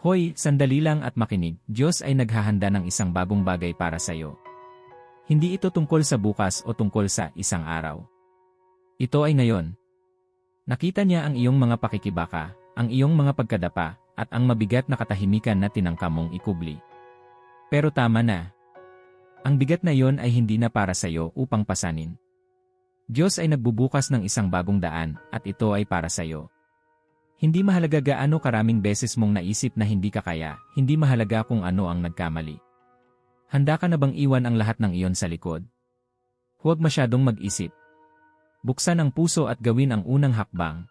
Hoy, sandali lang at makinig, Diyos ay naghahanda ng isang bagong bagay para sa iyo. Hindi ito tungkol sa bukas o tungkol sa isang araw. Ito ay ngayon. Nakita niya ang iyong mga pakikibaka, ang iyong mga pagkadapa, at ang mabigat na katahimikan na tinangka mong ikubli. Pero tama na. Ang bigat na iyon ay hindi na para sa iyo upang pasanin. Diyos ay nagbubukas ng isang bagong daan, at ito ay para sa iyo. Hindi mahalaga gaano karaming beses mong naisip na hindi ka kaya, hindi mahalaga kung ano ang nagkamali. Handa ka na bang iwan ang lahat ng iyon sa likod? Huwag masyadong mag-isip. Buksan ang puso at gawin ang unang hakbang.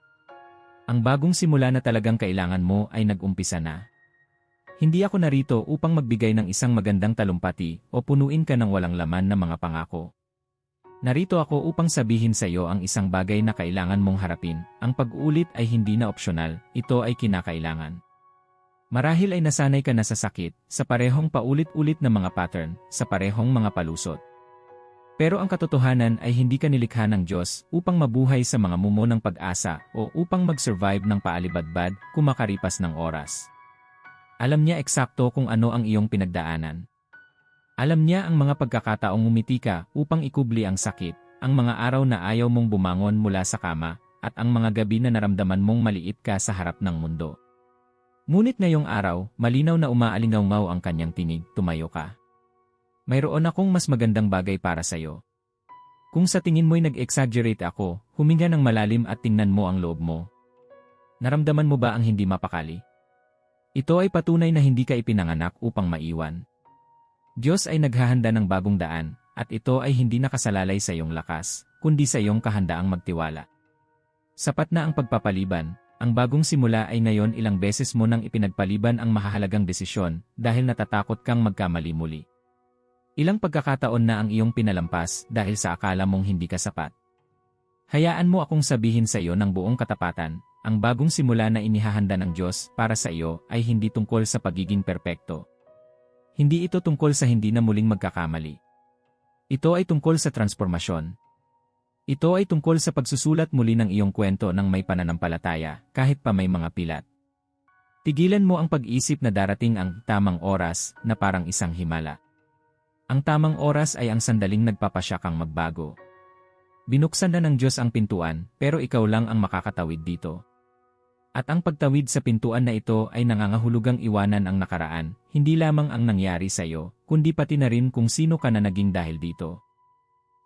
Ang bagong simula na talagang kailangan mo ay nag-umpisa na. Hindi ako narito upang magbigay ng isang magandang talumpati o punuin ka ng walang laman na mga pangako. Narito ako upang sabihin sa iyo ang isang bagay na kailangan mong harapin. Ang pag-ulit ay hindi na opsyonal, ito ay kinakailangan. Marahil ay nasanay ka na sa sakit, sa parehong paulit-ulit na mga pattern, sa parehong mga palusot. Pero ang katotohanan ay hindi ka nilikha ng Diyos upang mabuhay sa mga mumo ng pag-asa o upang mag-survive ng paalibadbad kumakaripas ng oras. Alam niya eksakto kung ano ang iyong pinagdaanan. Alam niya ang mga pagkakataong umiti ka upang ikubli ang sakit, ang mga araw na ayaw mong bumangon mula sa kama, at ang mga gabi na naramdaman mong maliit ka sa harap ng mundo. Ngunit ngayong araw, malinaw na umaalingaw ang kanyang tinig, tumayo ka. Mayroon akong mas magandang bagay para sa iyo. Kung sa tingin mo'y nag-exaggerate ako, huminga ng malalim at tingnan mo ang loob mo. Naramdaman mo ba ang hindi mapakali? Ito ay patunay na hindi ka ipinanganak upang maiwan. Diyos ay naghahanda ng bagong daan, at ito ay hindi nakasalalay sa iyong lakas, kundi sa iyong kahandaang magtiwala. Sapat na ang pagpapaliban, ang bagong simula ay ngayon ilang beses mo nang ipinagpaliban ang mahahalagang desisyon dahil natatakot kang magkamali muli. Ilang pagkakataon na ang iyong pinalampas dahil sa akala mong hindi ka sapat. Hayaan mo akong sabihin sa iyo ng buong katapatan, ang bagong simula na inihahanda ng Diyos para sa iyo ay hindi tungkol sa pagiging perpekto, hindi ito tungkol sa hindi na muling magkakamali. Ito ay tungkol sa transformasyon. Ito ay tungkol sa pagsusulat muli ng iyong kwento ng may pananampalataya, kahit pa may mga pilat. Tigilan mo ang pag-isip na darating ang tamang oras na parang isang himala. Ang tamang oras ay ang sandaling nagpapasya kang magbago. Binuksan na ng Diyos ang pintuan, pero ikaw lang ang makakatawid dito. At ang pagtawid sa pintuan na ito ay nangangahulugang iwanan ang nakaraan, hindi lamang ang nangyari sa iyo, kundi pati na rin kung sino ka na naging dahil dito.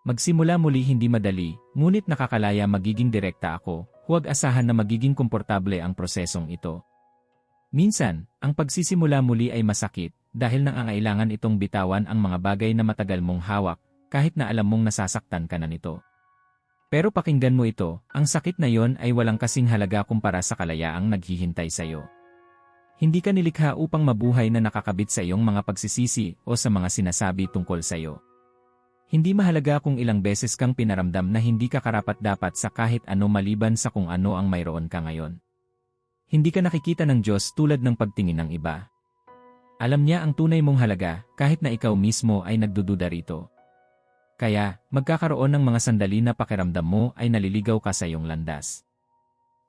Magsimula muli hindi madali, ngunit nakakalaya magiging direkta ako, huwag asahan na magiging komportable ang prosesong ito. Minsan, ang pagsisimula muli ay masakit, dahil nangangailangan itong bitawan ang mga bagay na matagal mong hawak, kahit na alam mong nasasaktan ka na nito. Pero pakinggan mo ito, ang sakit na yon ay walang kasing halaga kumpara sa kalayaang naghihintay sa iyo. Hindi ka nilikha upang mabuhay na nakakabit sa iyong mga pagsisisi o sa mga sinasabi tungkol sa iyo. Hindi mahalaga kung ilang beses kang pinaramdam na hindi ka karapat-dapat sa kahit ano maliban sa kung ano ang mayroon ka ngayon. Hindi ka nakikita ng Diyos tulad ng pagtingin ng iba. Alam niya ang tunay mong halaga kahit na ikaw mismo ay nagdududa rito. Kaya, magkakaroon ng mga sandali na pakiramdam mo ay naliligaw ka sa iyong landas.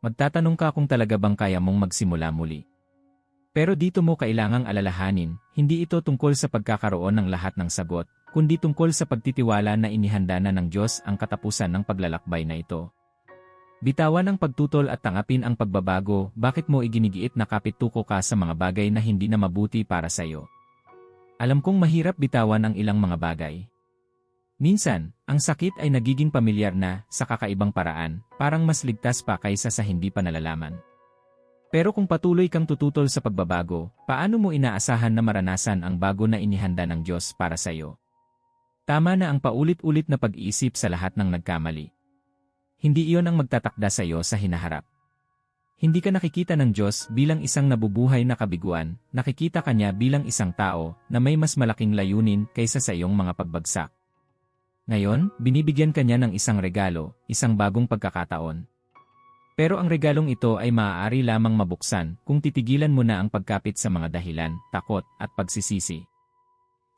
Magtatanong ka kung talaga bang kaya mong magsimula muli. Pero dito mo kailangang alalahanin, hindi ito tungkol sa pagkakaroon ng lahat ng sagot, kundi tungkol sa pagtitiwala na inihanda na ng Diyos ang katapusan ng paglalakbay na ito. Bitawan ang pagtutol at tangapin ang pagbabago, bakit mo iginigiit na kapituko ka sa mga bagay na hindi na mabuti para sa iyo. Alam kong mahirap bitawan ang ilang mga bagay, Minsan, ang sakit ay nagiging pamilyar na sa kakaibang paraan, parang mas ligtas pa kaysa sa hindi pa nalalaman. Pero kung patuloy kang tututol sa pagbabago, paano mo inaasahan na maranasan ang bago na inihanda ng Diyos para sa iyo? Tama na ang paulit-ulit na pag-iisip sa lahat ng nagkamali. Hindi iyon ang magtatakda sa iyo sa hinaharap. Hindi ka nakikita ng Diyos bilang isang nabubuhay na kabiguan, nakikita ka niya bilang isang tao na may mas malaking layunin kaysa sa iyong mga pagbagsak. Ngayon, binibigyan kanya ng isang regalo, isang bagong pagkakataon. Pero ang regalong ito ay maaari lamang mabuksan kung titigilan mo na ang pagkapit sa mga dahilan, takot, at pagsisisi.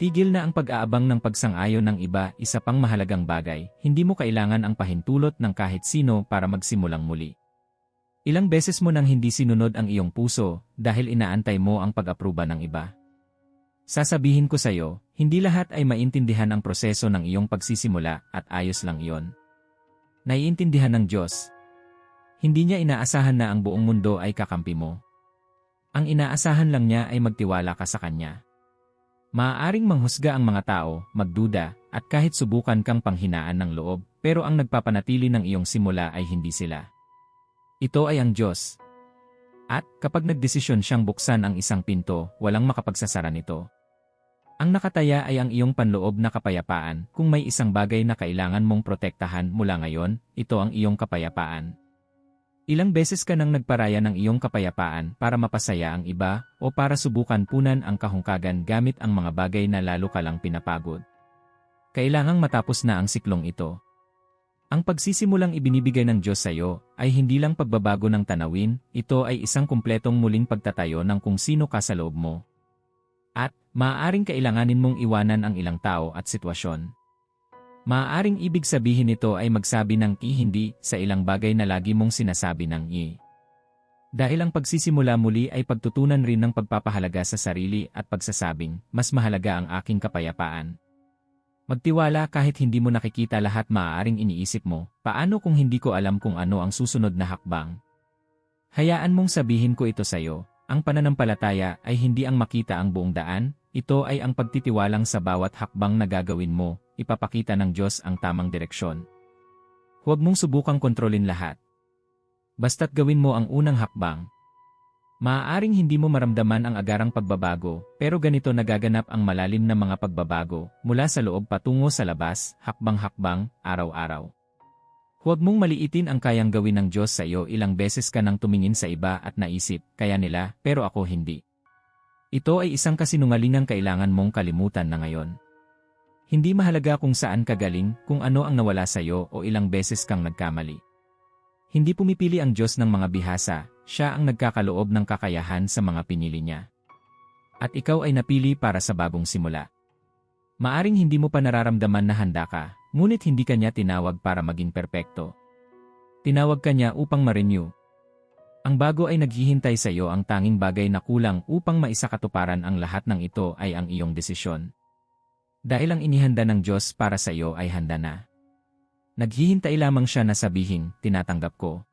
Tigil na ang pag-aabang ng pagsang-ayon ng iba, isa pang mahalagang bagay, hindi mo kailangan ang pahintulot ng kahit sino para magsimulang muli. Ilang beses mo nang hindi sinunod ang iyong puso dahil inaantay mo ang pag-aproba ng iba. Sasabihin ko sa iyo, hindi lahat ay maintindihan ang proseso ng iyong pagsisimula at ayos lang iyon. Naiintindihan ng Diyos. Hindi niya inaasahan na ang buong mundo ay kakampi mo. Ang inaasahan lang niya ay magtiwala ka sa Kanya. Maaaring manghusga ang mga tao, magduda, at kahit subukan kang panghinaan ng loob, pero ang nagpapanatili ng iyong simula ay hindi sila. Ito ay ang Diyos. At kapag nagdesisyon siyang buksan ang isang pinto, walang makapagsasara nito. Ang nakataya ay ang iyong panloob na kapayapaan. Kung may isang bagay na kailangan mong protektahan mula ngayon, ito ang iyong kapayapaan. Ilang beses ka nang nagparaya ng iyong kapayapaan para mapasaya ang iba o para subukan punan ang kahungkagan gamit ang mga bagay na lalo ka lang pinapagod. Kailangang matapos na ang siklong ito. Ang pagsisimulang ibinibigay ng Diyos sa iyo ay hindi lang pagbabago ng tanawin, ito ay isang kumpletong muling pagtatayo ng kung sino ka sa loob mo. At, maaaring kailanganin mong iwanan ang ilang tao at sitwasyon. Maaaring ibig sabihin nito ay magsabi ng i hindi sa ilang bagay na lagi mong sinasabi ng i. Dahil ang pagsisimula muli ay pagtutunan rin ng pagpapahalaga sa sarili at pagsasabing, mas mahalaga ang aking kapayapaan. Magtiwala kahit hindi mo nakikita lahat maaaring iniisip mo, paano kung hindi ko alam kung ano ang susunod na hakbang? Hayaan mong sabihin ko ito sa iyo, ang pananampalataya ay hindi ang makita ang buong daan, ito ay ang pagtitiwalang sa bawat hakbang na gagawin mo, ipapakita ng Diyos ang tamang direksyon. Huwag mong subukang kontrolin lahat. Basta't gawin mo ang unang hakbang, Maaaring hindi mo maramdaman ang agarang pagbabago, pero ganito nagaganap ang malalim na mga pagbabago, mula sa loob patungo sa labas, hakbang-hakbang, araw-araw. Huwag mong maliitin ang kayang gawin ng Diyos sa iyo ilang beses ka nang tumingin sa iba at naisip, kaya nila, pero ako hindi. Ito ay isang kasinungalingang kailangan mong kalimutan na ngayon. Hindi mahalaga kung saan ka galing, kung ano ang nawala sa iyo o ilang beses kang nagkamali. Hindi pumipili ang Diyos ng mga bihasa, siya ang nagkakaloob ng kakayahan sa mga pinili niya. At ikaw ay napili para sa bagong simula. Maaring hindi mo pa nararamdaman na handa ka, ngunit hindi ka niya tinawag para maging perpekto. Tinawag ka niya upang ma-renew. Ang bago ay naghihintay sa iyo ang tanging bagay na kulang upang maisakatuparan ang lahat ng ito ay ang iyong desisyon. Dahil ang inihanda ng Diyos para sa iyo ay handa na. Naghihintay lamang siya na sabihin, tinatanggap ko,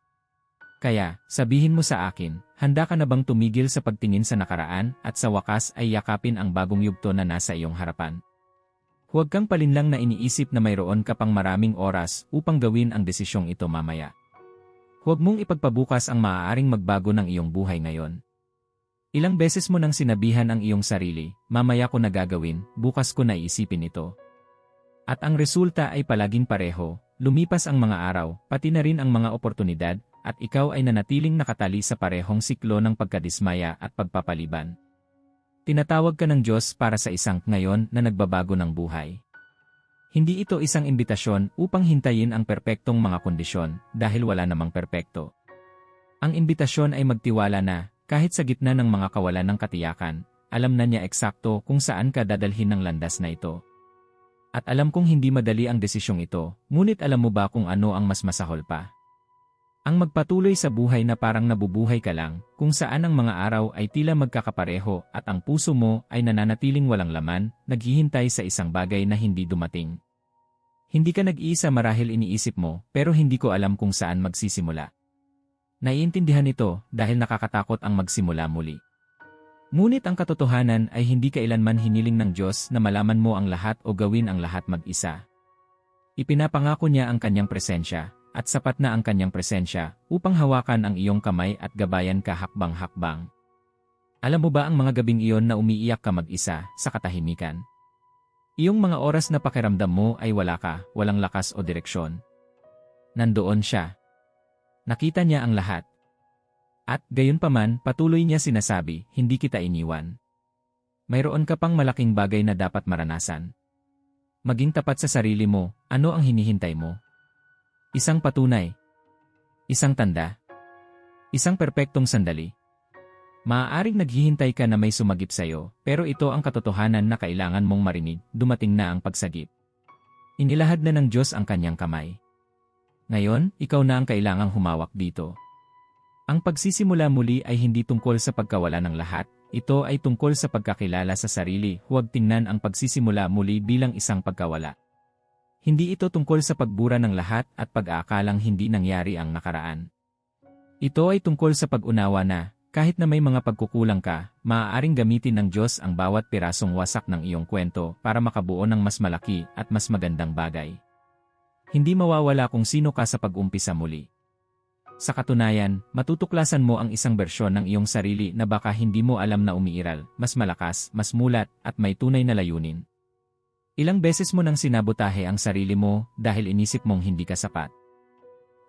kaya, sabihin mo sa akin, handa ka na bang tumigil sa pagtingin sa nakaraan at sa wakas ay yakapin ang bagong yugto na nasa iyong harapan? Huwag kang palinlang na iniisip na mayroon ka pang maraming oras upang gawin ang desisyong ito mamaya. Huwag mong ipagpabukas ang maaaring magbago ng iyong buhay ngayon. Ilang beses mo nang sinabihan ang iyong sarili, mamaya ko na gagawin, bukas ko na iisipin ito. At ang resulta ay palaging pareho, lumipas ang mga araw, pati na rin ang mga oportunidad, at ikaw ay nanatiling nakatali sa parehong siklo ng pagkadismaya at pagpapaliban. Tinatawag ka ng Diyos para sa isang ngayon na nagbabago ng buhay. Hindi ito isang imbitasyon upang hintayin ang perpektong mga kondisyon dahil wala namang perpekto. Ang imbitasyon ay magtiwala na, kahit sa gitna ng mga kawalan ng katiyakan, alam na niya eksakto kung saan ka dadalhin ng landas na ito. At alam kong hindi madali ang desisyong ito, ngunit alam mo ba kung ano ang mas masahol pa? Ang magpatuloy sa buhay na parang nabubuhay ka lang, kung saan ang mga araw ay tila magkakapareho at ang puso mo ay nananatiling walang laman, naghihintay sa isang bagay na hindi dumating. Hindi ka nag-iisa marahil iniisip mo, pero hindi ko alam kung saan magsisimula. Naiintindihan ito dahil nakakatakot ang magsimula muli. Ngunit ang katotohanan ay hindi kailanman hiniling ng Diyos na malaman mo ang lahat o gawin ang lahat mag-isa. Ipinapangako niya ang kanyang presensya, at sapat na ang kanyang presensya upang hawakan ang iyong kamay at gabayan ka hakbang-hakbang. Alam mo ba ang mga gabing iyon na umiiyak ka mag-isa sa katahimikan? Iyong mga oras na pakiramdam mo ay wala ka, walang lakas o direksyon. Nandoon siya. Nakita niya ang lahat. At gayon paman, patuloy niya sinasabi, hindi kita iniwan. Mayroon ka pang malaking bagay na dapat maranasan. Maging tapat sa sarili mo, ano ang hinihintay mo? Isang patunay. Isang tanda. Isang perpektong sandali. Maaaring naghihintay ka na may sumagip sa'yo, pero ito ang katotohanan na kailangan mong marinig, dumating na ang pagsagip. Inilahad na ng Diyos ang kanyang kamay. Ngayon, ikaw na ang kailangang humawak dito. Ang pagsisimula muli ay hindi tungkol sa pagkawala ng lahat, ito ay tungkol sa pagkakilala sa sarili, huwag tingnan ang pagsisimula muli bilang isang pagkawala. Hindi ito tungkol sa pagbura ng lahat at pag-aakalang hindi nangyari ang nakaraan. Ito ay tungkol sa pag-unawa na, kahit na may mga pagkukulang ka, maaaring gamitin ng Diyos ang bawat pirasong wasak ng iyong kwento para makabuo ng mas malaki at mas magandang bagay. Hindi mawawala kung sino ka sa pag-umpisa muli. Sa katunayan, matutuklasan mo ang isang bersyon ng iyong sarili na baka hindi mo alam na umiiral, mas malakas, mas mulat, at may tunay na layunin. Ilang beses mo nang sinabotahe ang sarili mo dahil inisip mong hindi ka sapat.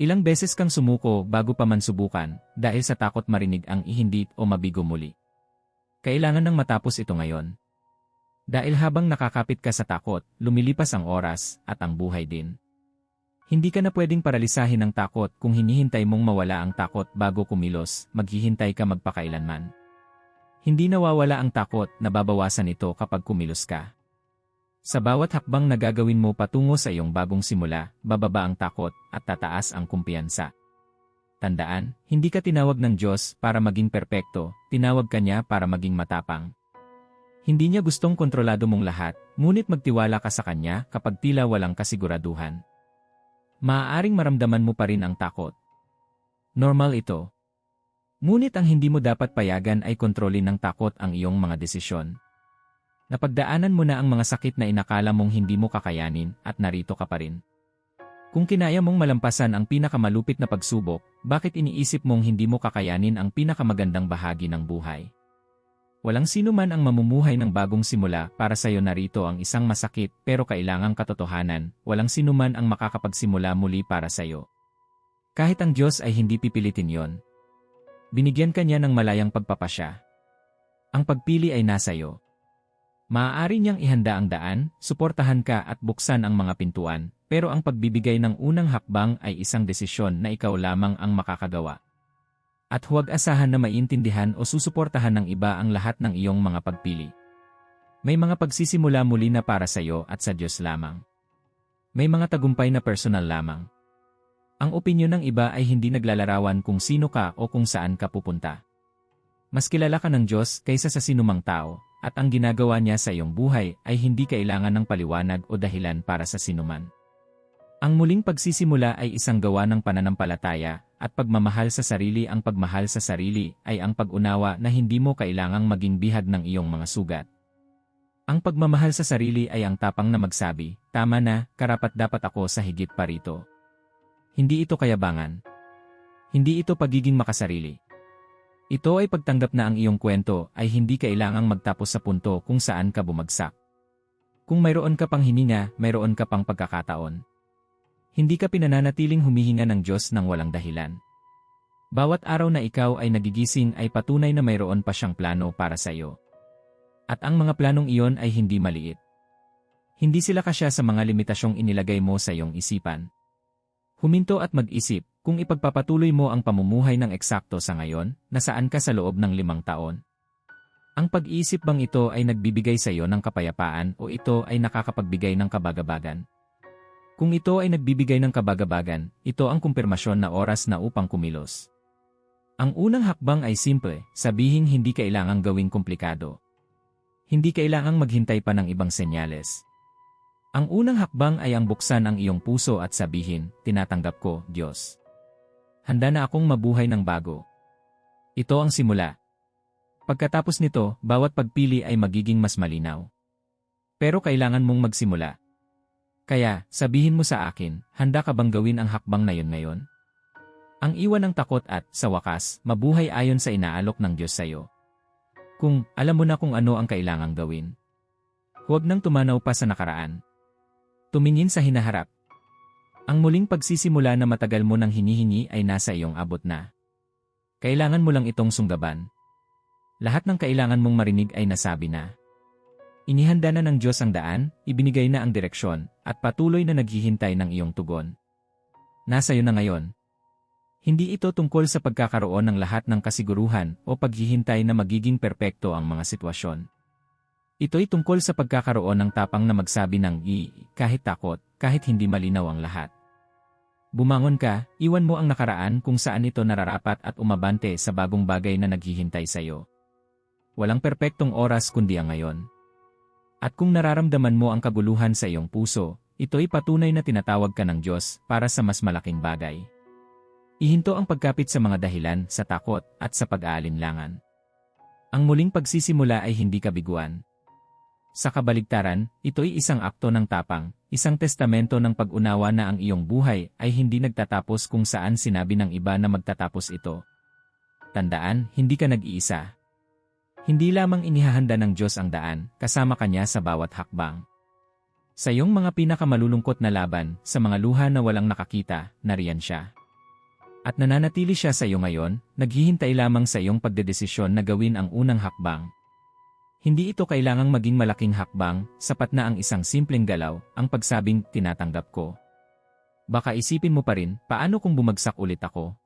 Ilang beses kang sumuko bago pa man subukan dahil sa takot marinig ang ihindit o mabigo muli. Kailangan nang matapos ito ngayon. Dahil habang nakakapit ka sa takot, lumilipas ang oras at ang buhay din. Hindi ka na pwedeng paralisahin ng takot kung hinihintay mong mawala ang takot bago kumilos, maghihintay ka magpakailanman. Hindi nawawala ang takot, nababawasan ito kapag kumilos ka. Sa bawat hakbang na gagawin mo patungo sa iyong bagong simula, bababa ang takot at tataas ang kumpiyansa. Tandaan, hindi ka tinawag ng Diyos para maging perpekto, tinawag ka niya para maging matapang. Hindi niya gustong kontrolado mong lahat, ngunit magtiwala ka sa Kanya kapag tila walang kasiguraduhan. Maaaring maramdaman mo pa rin ang takot. Normal ito. Ngunit ang hindi mo dapat payagan ay kontrolin ng takot ang iyong mga desisyon. Napagdaanan mo na ang mga sakit na inakala mong hindi mo kakayanin at narito ka pa rin. Kung kinaya mong malampasan ang pinakamalupit na pagsubok, bakit iniisip mong hindi mo kakayanin ang pinakamagandang bahagi ng buhay? Walang sino man ang mamumuhay ng bagong simula para sa iyo narito ang isang masakit pero kailangang katotohanan, walang sino man ang makakapagsimula muli para sa iyo. Kahit ang Diyos ay hindi pipilitin yon. Binigyan ka niya ng malayang pagpapasya. Ang pagpili ay nasa iyo. Maaari niyang ihanda ang daan, suportahan ka at buksan ang mga pintuan, pero ang pagbibigay ng unang hakbang ay isang desisyon na ikaw lamang ang makakagawa. At huwag asahan na maintindihan o susuportahan ng iba ang lahat ng iyong mga pagpili. May mga pagsisimula muli na para sa iyo at sa Diyos lamang. May mga tagumpay na personal lamang. Ang opinyon ng iba ay hindi naglalarawan kung sino ka o kung saan ka pupunta. Mas kilala ka ng Diyos kaysa sa sinumang tao, at ang ginagawa niya sa iyong buhay ay hindi kailangan ng paliwanag o dahilan para sa sinuman. Ang muling pagsisimula ay isang gawa ng pananampalataya, at pagmamahal sa sarili ang pagmahal sa sarili ay ang pag-unawa na hindi mo kailangang maging bihag ng iyong mga sugat. Ang pagmamahal sa sarili ay ang tapang na magsabi, tama na, karapat dapat ako sa higit pa rito. Hindi ito kayabangan. Hindi ito pagiging makasarili. Ito ay pagtanggap na ang iyong kwento ay hindi kailangang magtapos sa punto kung saan ka bumagsak. Kung mayroon ka pang hininga, mayroon ka pang pagkakataon. Hindi ka pinananatiling humihinga ng Diyos ng walang dahilan. Bawat araw na ikaw ay nagigising ay patunay na mayroon pa siyang plano para sa iyo. At ang mga planong iyon ay hindi maliit. Hindi sila kasya sa mga limitasyong inilagay mo sa iyong isipan. Huminto at mag-isip, kung ipagpapatuloy mo ang pamumuhay ng eksakto sa ngayon, nasaan ka sa loob ng limang taon? Ang pag-iisip bang ito ay nagbibigay sa iyo ng kapayapaan o ito ay nakakapagbigay ng kabagabagan? Kung ito ay nagbibigay ng kabagabagan, ito ang kumpirmasyon na oras na upang kumilos. Ang unang hakbang ay simple, sabihing hindi kailangang gawing komplikado. Hindi kailangang maghintay pa ng ibang senyales. Ang unang hakbang ay ang buksan ang iyong puso at sabihin, tinatanggap ko, Diyos. Handa na akong mabuhay ng bago. Ito ang simula. Pagkatapos nito, bawat pagpili ay magiging mas malinaw. Pero kailangan mong magsimula. Kaya, sabihin mo sa akin, handa ka bang gawin ang hakbang na yon ngayon? Ang iwan ng takot at, sa wakas, mabuhay ayon sa inaalok ng Diyos sa iyo. Kung, alam mo na kung ano ang kailangang gawin. Huwag nang tumanaw pa sa nakaraan. Tumingin sa hinaharap. Ang muling pagsisimula na matagal mo nang hinihingi ay nasa iyong abot na. Kailangan mo lang itong sunggaban. Lahat ng kailangan mong marinig ay nasabi na. Inihanda na ng Diyos ang daan, ibinigay na ang direksyon, at patuloy na naghihintay ng iyong tugon. Nasa iyo na ngayon. Hindi ito tungkol sa pagkakaroon ng lahat ng kasiguruhan o paghihintay na magiging perpekto ang mga sitwasyon. Ito'y tungkol sa pagkakaroon ng tapang na magsabi ng i, kahit takot, kahit hindi malinaw ang lahat. Bumangon ka, iwan mo ang nakaraan kung saan ito nararapat at umabante sa bagong bagay na naghihintay sa iyo. Walang perpektong oras kundi ang ngayon. At kung nararamdaman mo ang kaguluhan sa iyong puso, ito'y patunay na tinatawag ka ng Diyos para sa mas malaking bagay. Ihinto ang pagkapit sa mga dahilan, sa takot, at sa pag-aalinlangan. Ang muling pagsisimula ay hindi kabiguan. Sa kabaligtaran, ito'y isang akto ng tapang, isang testamento ng pag-unawa na ang iyong buhay ay hindi nagtatapos kung saan sinabi ng iba na magtatapos ito. Tandaan, hindi ka nag-iisa. Hindi lamang inihahanda ng Diyos ang daan, kasama kanya sa bawat hakbang. Sa iyong mga pinakamalulungkot na laban, sa mga luha na walang nakakita, nariyan siya. At nananatili siya sa iyo ngayon, naghihintay lamang sa iyong pagdedesisyon na gawin ang unang hakbang, hindi ito kailangang maging malaking hakbang, sapat na ang isang simpleng galaw, ang pagsabing tinatanggap ko. Baka isipin mo pa rin, paano kung bumagsak ulit ako?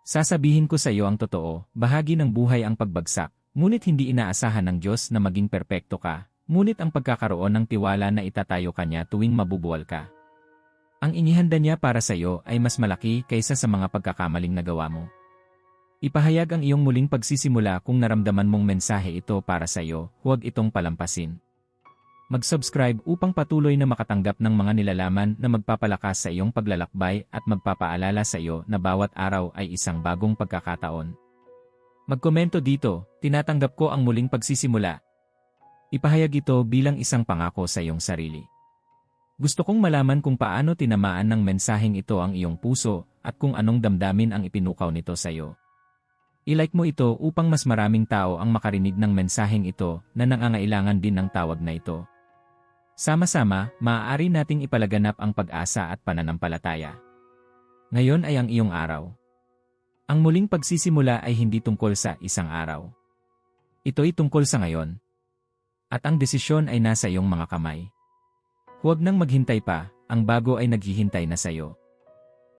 Sasabihin ko sa iyo ang totoo, bahagi ng buhay ang pagbagsak, ngunit hindi inaasahan ng Diyos na maging perpekto ka, ngunit ang pagkakaroon ng tiwala na itatayo kanya tuwing mabubuwal ka. Ang inihanda niya para sa iyo ay mas malaki kaysa sa mga pagkakamaling nagawa mo. Ipahayag ang iyong muling pagsisimula kung naramdaman mong mensahe ito para sa iyo, huwag itong palampasin. Mag-subscribe upang patuloy na makatanggap ng mga nilalaman na magpapalakas sa iyong paglalakbay at magpapaalala sa iyo na bawat araw ay isang bagong pagkakataon. Magkomento dito, tinatanggap ko ang muling pagsisimula. Ipahayag ito bilang isang pangako sa iyong sarili. Gusto kong malaman kung paano tinamaan ng mensaheng ito ang iyong puso at kung anong damdamin ang ipinukaw nito sa iyo. I-like mo ito upang mas maraming tao ang makarinig ng mensaheng ito na nangangailangan din ng tawag na ito. Sama-sama, maaari nating ipalaganap ang pag-asa at pananampalataya. Ngayon ay ang iyong araw. Ang muling pagsisimula ay hindi tungkol sa isang araw. Ito'y tungkol sa ngayon. At ang desisyon ay nasa iyong mga kamay. Huwag nang maghintay pa, ang bago ay naghihintay na sa iyo.